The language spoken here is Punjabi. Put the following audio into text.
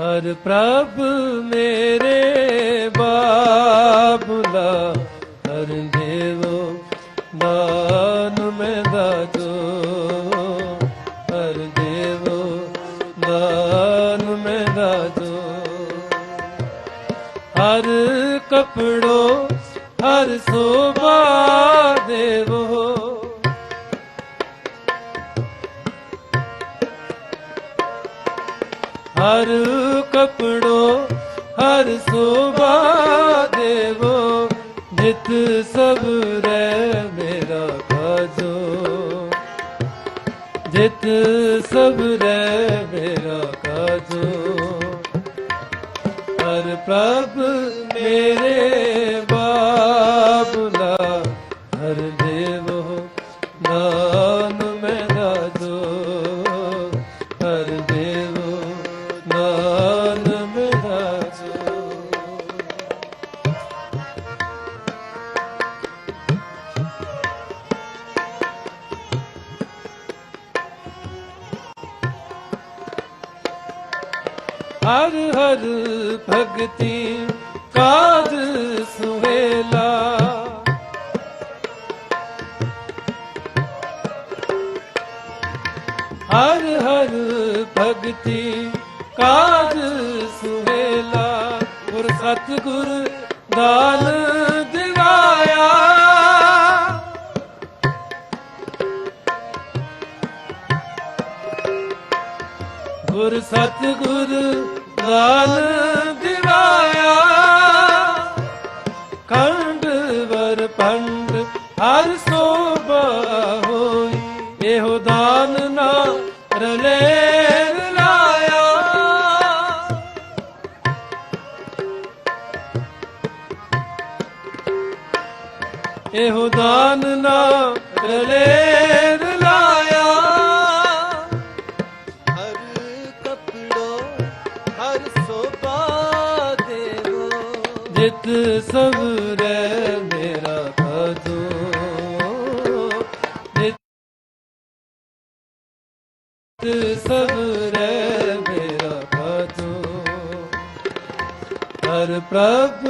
ਹਰ ਪ੍ਰਭ ਮੇਰੇ ਬਾਬੁਲਾ ਹਰ ਦੇਵੋ ਨਾਨ ਮੈਂ ਦਾਜੋ। ਹਰ ਦੇਵੋ ਨਾਨ ਮੈਂ ਦਾਜੋ। ਹਰ ਕਪੜੋ, ਹਰ ਸੋਭਾ ਦੇਵੋ। ਹਰ ਕਪੜੋ, ਹਰ ਸੋਭਾ ਦੇਵੋ, ਜਿਤ ਸਭ ਰਹਿ ਮੇਰਾ ਕਾਜੋ ਜਿਤ ਸਭ ਰਹਿ ਮੇਰਾ ਕਾਜੋ ਹਰ ਪ੍ਰਭ ਮੇਰੇ ਬਾਬੁਲਾ ਹਰ ਦੇਵੋ ਹਰ ਹਰ ਭਗਤੀ ਕਾਜ ਸੁਹੇਲਾ। ਹਰ ਹਰ ਭਗਤੀ ਕਾਜ ਸੁਹੇਲਾ। ਗੁਰ ਸਤਿਗੁਰ ਦਾਨ ਦਿਵਾਇਆ। ਗੁਰ ਸਤਿਗੁਰ ਦਾਨ ਦਿਵਾਇਆ। ਖੰਡ ਵਰ ਪੰਡ ਹਰ ਸੋਭਾ ਹੋਈ। ਇਹੋ ਦਾਨ ਨਾ ਰਲੇ ਰਲਾਇਆ। ਇਹੋ ਦਾਨ ਨਾ ਰਲੇ ਹਰ ਸੋਭਾ ਦੇਵੋ। ਜਿਤ ਸਬਰੈ ਮੇਰਾ ਕਾਜੋ ਜਿਤ ਸਬਰੈ ਮੇਰਾ ਕਾਜੋ ਹਰ ਪ੍ਰਭ